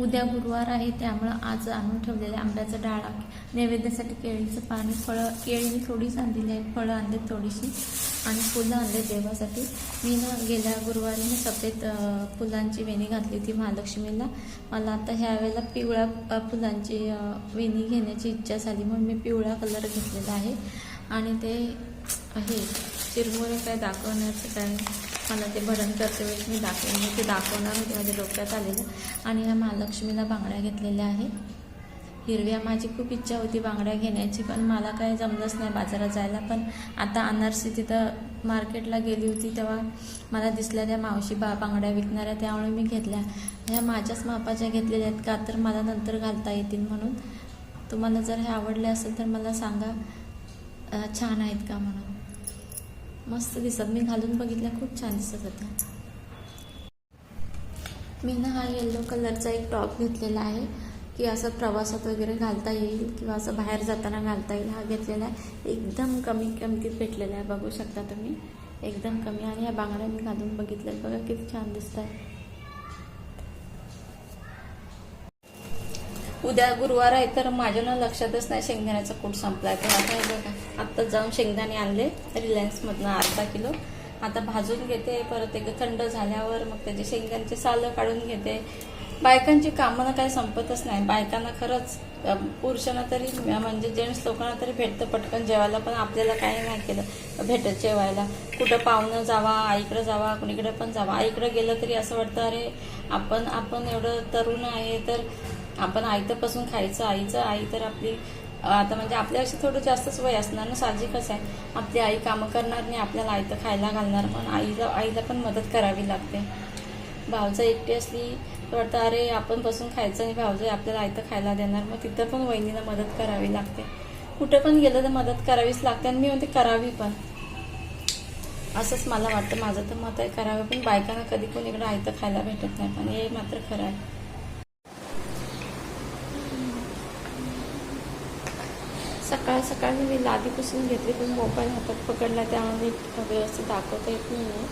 उद्या गुरुवार आहे त्यामुळं आज आणून ठेवलेले आंब्याचा डाळा. नैवेद्यासाठी केळीचं पाणी फळं केळी मी थोडीच आणलेली आहेत फळं आणले थोडीशी. आणि फुलं आणले देवासाठी. मी ना गेल्या गुरुवारी ना सफेद फुलांची वेणी घातली होती महालक्ष्मीला. मला आता ह्या वेळेला पिवळ्या फुलांची वेणी घेण्याची इच्छा झाली म्हणून मी पिवळा कलर घेतलेला आहे. आणि ते हे चिरमुरे काय दाखवण्याचं काय मला ते भरण करते वेळेस मी दाखवेन. मी ते दाखवणार होते माझ्या डोक्यात आलेलं. आणि ह्या महालक्ष्मीला बांगड्या घेतलेल्या आहेत. हिरव्या माझी खूप इच्छा होती बांगड्या घेण्याची पण मला काय जमलंच नाही बाजारात जायला. पण आता अनारसी तिथं मार्केटला गेली होती तेव्हा मला दिसल्या त्या मावशी बा बांगड्या विकणाऱ्या त्यामुळे मी घेतल्या. ह्या माझ्याच मापाच्या घेतलेल्या आहेत का तर मला नंतर घालता येतील म्हणून. तुम्हाला जर हे आवडले असेल तर मला सांगा छान आहेत का म्हणून. मस्त दिसत. मी घालून बघितल्या खूप छान दिसत होत्या मी ना हा येल्लो कलरचा एक टॉप घेतलेला आहे की असं प्रवासात वगैरे घालता येईल किंवा असं बाहेर जाताना घालता येईल. हा घेतलेला आहे. एकदम कमी किमतीत भेटलेला आहे. बघू शकता तुम्ही. एकदम कमी. आणि या बांगड्या मी घालून बघितल्या. बघा किती छान दिसत आहे उद्या गुरुवार आहे तर माझ्या ना लक्षातच नाही शेंगदाण्याचा कूट आहे तर आता हे बघा. आत्ता जाऊन शेंगदाणे आणले रिलायन्समधनं अर्धा किलो. आता भाजून घेते परत एक थंड झाल्यावर मग त्याचे शेंगदाण्याचे सालं काढून घेते. बायकांची कामं ना संपतच नाही. बायकांना खरंच पुरुषांना तरी म्हणजे जेंट्स लोकांना तरी भेटतं पटकन जेवायला पण आपल्याला काही नाही केलं भेटत जेवायला. कुठं पाहुणं जावा आईकडं जावा कुणीकडे पण जावा. आईकडं गेलं तरी असं वाटतं अरे आपण आपण एवढं तरुण आहे तर आपण आईतपासून खायचं आईचं आई तर आपली आता म्हणजे आपल्याशी थोडं जास्तच वय असणार ना साहजिकच आहे. आपली आई कामं करणार नाही आपल्याला आई तर खायला घालणार पण आईला आईला पण मदत करावी लागते. भावजा एकटी असली तर वाटतं अरे आपण बसून खायचं आणि भावजा आपल्याला आई तर खायला देणार. मग तिथं पण वहिनीला मदत करावी लागते. कुठं पण गेलं तर मदत करावीच लागते आणि मी म्हणते करावी पण. असंच मला वाटतं. माझं तर मत आहे करावं पण बायकांना कधी पण इकडं तर खायला भेटत नाही पण हे मात्र खरं आहे. सकाळ सकाळी मी लादी पुसून घेतली पण मोबाईल हातात पकडला त्यामुळे व्यवस्थित दाखवता येत नाही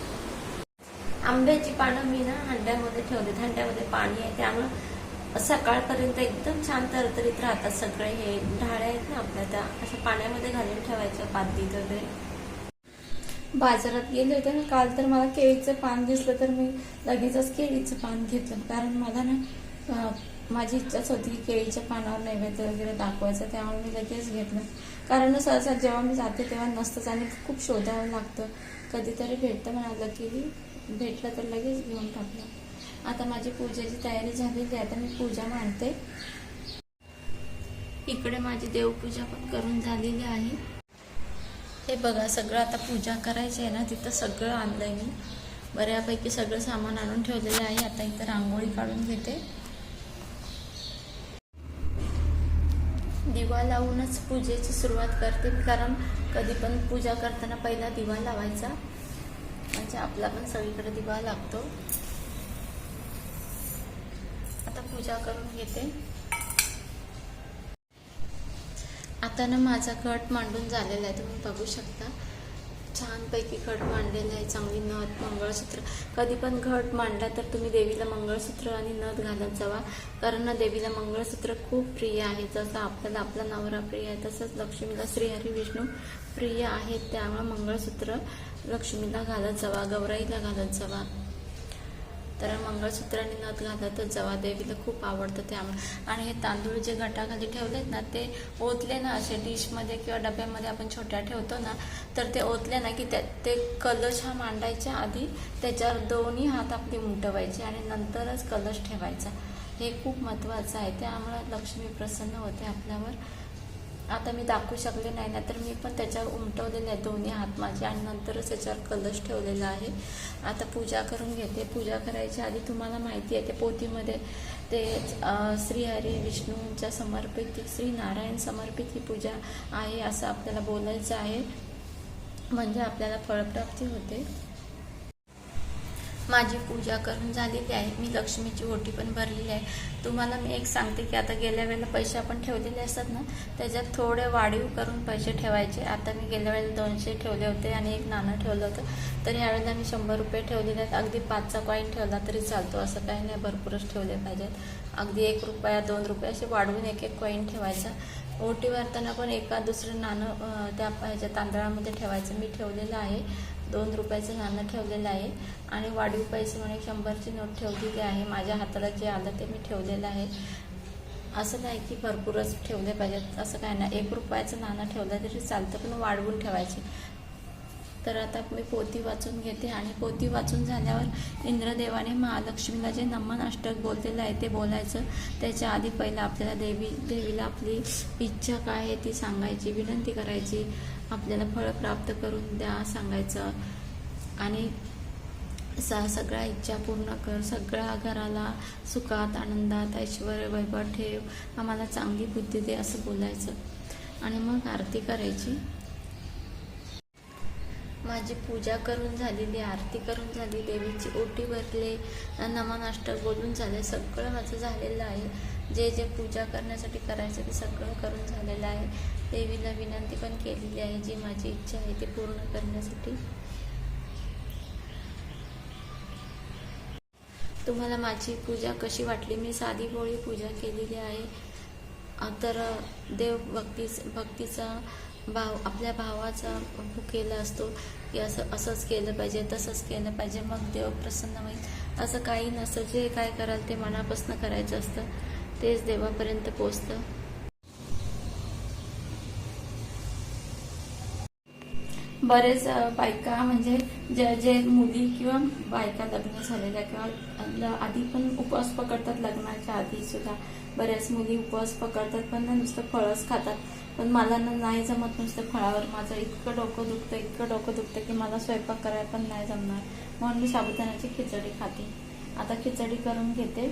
आंब्याची पानं मी ना हंड्यामध्ये ठेवले हंड्यामध्ये पाणी आहे त्यामुळं सकाळपर्यंत एकदम छान तरतरीत राहतात सगळे हे. ढाळ्या आहेत ना आपल्या त्या अशा पाण्यामध्ये घालून ठेवायच्या पातीत वगैरे. बाजारात गेले होते ना काल तर मला केळीचं पान दिसलं तर मी लगेचच केळीचं पान घेतलं. कारण मला ना माझी इच्छाच होती की केळीच्या पानावर नैवेद्य वगैरे दाखवायचं त्यामुळे मी लगेच घेतलं. कारण सहसा जेव्हा मी जाते तेव्हा नसतंच आणि खूप शोधावं लागतं. कधीतरी भेटतं म्हणालं की भेटलं तर लगेच घेऊन टाकलं. आता माझी पूजेची तयारी झालेली आहे आता मी पूजा मांडते. इकडे माझी देवपूजा पण करून झालेली आहे. हे बघा सगळं आता पूजा करायची आहे ना तिथं सगळं आणलंय मी. बऱ्यापैकी सगळं सामान आणून ठेवलेलं आहे. आता इथं रांगोळी काढून घेते. दिवा लावूनच पूजेची सुरुवात करते कारण कधी पण पूजा करताना पहिला दिवा लावायचा. म्हणजे आपला पण सगळीकडे दिवा लागतो. आता पूजा करून घेते. आता ना माझा घट मांडून झालेला आहे तुम्ही बघू शकता. छानपैकी घट मांडलेलं आहे चांगली नथ मंगळसूत्र. कधी पण घट मांडला तर तुम्ही देवीला मंगळसूत्र आणि नथ घालत जावा. कारण ना देवीला मंगळसूत्र खूप प्रिय आहे. जसं आपल्याला आपला नवरा प्रिय आहे तसंच लक्ष्मीला श्रीहरी विष्णू प्रिय आहेत. त्यामुळे मंगळसूत्र लक्ष्मीला घालत जावा गौराईला घालत जावा. तर मंगळसूत्राने नथ घालतच तर देवीला खूप आवडतं त्यामुळे. आणि हे तांदूळ जे घटाखाली ठेवलेत ना ते ओतले ना असे डिशमध्ये किंवा डब्यामध्ये आपण छोट्या ठेवतो ना तर ते ओतले ना की त्या ते कलश हा मांडायच्या आधी त्याच्यावर दोन्ही हात आपली उमटवायचे आणि नंतरच कलश ठेवायचा. हे खूप महत्त्वाचं आहे. त्यामुळं लक्ष्मी प्रसन्न होते आपल्यावर. आता मी दाखवू शकले नाही ना तर मी पण त्याच्यावर उमटवलेले आहे. दोन्ही हात माझे आणि नंतरच त्याच्यावर कलश ठेवलेला आहे. आता पूजा करून घेते. पूजा करायच्या आधी तुम्हाला माहिती आहे ते पोथीमध्ये ते श्रीहरी विष्णूंच्या समर्पित श्री नारायण समर्पित ही पूजा आहे असं आपल्याला बोलायचं आहे. म्हणजे आपल्याला फळप्राप्ती होते. माझी पूजा करून झालेली आहे. मी लक्ष्मीची ओटी पण भरलेली आहे. तुम्हाला मी एक सांगते की आता गेल्या वेळेला पैसे आपण ठेवलेले असतात ना त्याच्यात थोडे वाढीव करून पैसे ठेवायचे. आता मी गेल्या वेळेला दोनशे ठेवले होते आणि एक नाणं ठेवलं होतं. तर यावेळेला मी शंभर रुपये ठेवलेले आहेत. अगदी पाचचा कॉईन ठेवला तरी चालतो. असं काही नाही भरपूरच ठेवले पाहिजेत. अगदी एक रुपया दोन रुपये असे वाढवून एक एक कॉईन ठेवायचा. ओटी भरताना पण एका दुसरं नाणं त्या ह्याच्या तांदळामध्ये ठेवायचं. मी ठेवलेलं आहे. दोन रुपयाचं नाणं ठेवलेलं आहे. आणि वाढीव पैसे म्हणून शंभरची नोट ठेवलेली आहे. माझ्या हाताला जे आलं ते मी ठेवलेलं आहे. असं नाही की भरपूरच ठेवले पाहिजेत. असं काय नाही. एक रुपयाचं नाणं ठेवलं तरी चालतं पण वाढवून ठेवायचे. तर आता मी पोती वाचून घेते. आणि पोती वाचून झाल्यावर इंद्रदेवाने महालक्ष्मीला जे नमन अष्टक बोललेलं आहे ते बोलायचं. त्याच्या आधी पहिलं आपल्याला देवी देवीला आपली इच्छा काय आहे ती सांगायची विनंती करायची. आपल्याला फळ प्राप्त करून द्या सांगायचं. आणि स सगळ्या इच्छा पूर्ण कर सगळ्या घराला सुखात आनंदात ऐश्वर वैभव ठेव. आम्हाला चांगली बुद्धी दे असं बोलायचं. आणि मग आरती करायची. माझी पूजा करून झालेली आरती करून झाली देवीची ओटी भरले नमनाष्ट बोलून झाले सगळं माझं झालेलं आहे. जे जे पूजा करण्यासाठी करायचं ते सगळं करून झालेलं आहे. देवीला विनंती पण केलेली आहे. जी माझी इच्छा आहे ती पूर्ण करण्यासाठी. तुम्हाला माझी पूजा कशी वाटली? मी साधी पोळी पूजा केलेली आहे. तर देव भक्ती भक्तीचा भाव आपल्या भावाचा भुकेला असतो. की असं असंच केलं पाहिजे तसंच केलं पाहिजे. मग देव प्रसन्न होईल. असं काही नसतं. जे काय कराल ते मनापासून करायचं असतं. तेच देवापर्यंत पोचतं बरेच बायका म्हणजे ज्या जे मुली किंवा बायका लग्न झालेल्या किंवा आधी पण उपवास पकडतात लग्नाच्या आधी सुद्धा. बऱ्याच मुली उपवास पकडतात पण ना नुसतं फळच खातात. पण मला ना नाही जमत नुसतं फळावर. माझं इतकं डोकं दुखतं इतकं डोकं दुखतं की मला स्वयंपाक करायला पण नाही जमणार. म्हणून मी साबुदाण्याची खिचडी खाते. आता खिचडी करून घेते.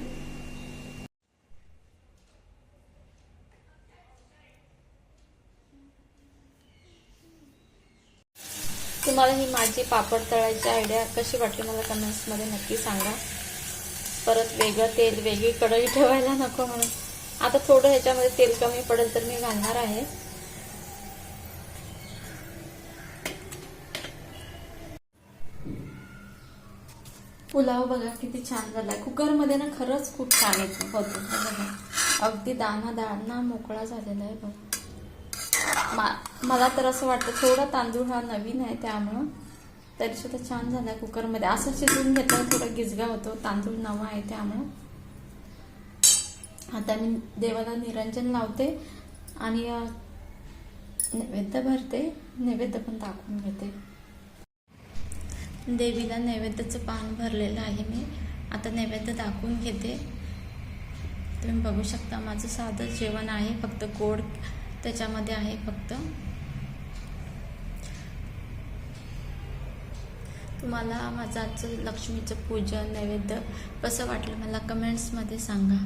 तुम्हाला ही माझी पापड तळायची आयडिया कशी वाटली मला कमेंट्समध्ये नक्की सांगा. परत वेगळं तेल वेगळी कढई ठेवायला नको म्हणून. आता थोडं ह्याच्यामध्ये तेल कमी पडेल तर मी घालणार आहे. पुलाव बघा किती छान झालाय. कुकरमध्ये ना खरंच खूप छान येतो. होतो बघा अगदी दाना दाणा मोकळा झालेला आहे बघा. मा- मला तर असं वाटतं थोडा तांदूळ हा नवीन आहे त्यामुळं. तरी सुद्धा छान झालाय कुकरमध्ये. असं शिजवून घेतला थोडा गिजगा होतो. तांदूळ नवा आहे त्यामुळं. आता मी देवाला निरंजन लावते आणि नैवेद्य भरते. नैवेद्य पण दाखवून घेते. देवीला नैवेद्याचं पान भरलेलं आहे मी. आता नैवेद्य दाखवून घेते. तुम्ही बघू शकता माझं साधं जेवण आहे. फक्त गोड त्याच्यामध्ये आहे फक्त. तुम्हाला माझं आजचं लक्ष्मीचं पूजन नैवेद्य कसं वाटलं मला कमेंट्समध्ये सांगा.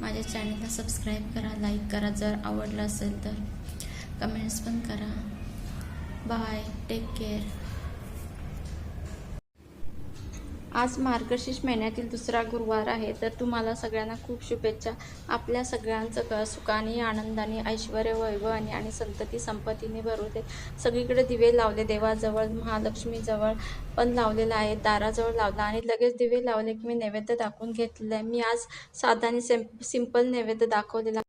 माझ्या चॅनलला सबस्क्राईब करा लाईक करा जर आवडलं असेल तर. कमेंट्स पण करा. Bye take care. आज मार्गशीर्ष महिन्यातील दुसरा गुरुवार आहे. तर तुम्हाला सगळ्यांना खूप शुभेच्छा. आपल्या सगळ्यांचं क सुखाने आनंदाने ऐश्वर वैभवाने आणि संतती संपत्तीने भरू दे. सगळीकडे दिवे लावले देवाजवळ महालक्ष्मीजवळ पण लावलेलं आहे. दाराजवळ लावला आणि लगेच दिवे लावले की मी नैवेद्य दाखवून घेतलेलं आहे मी आज साधा आणि सिम सिंपल नैवेद्य दाखवलेला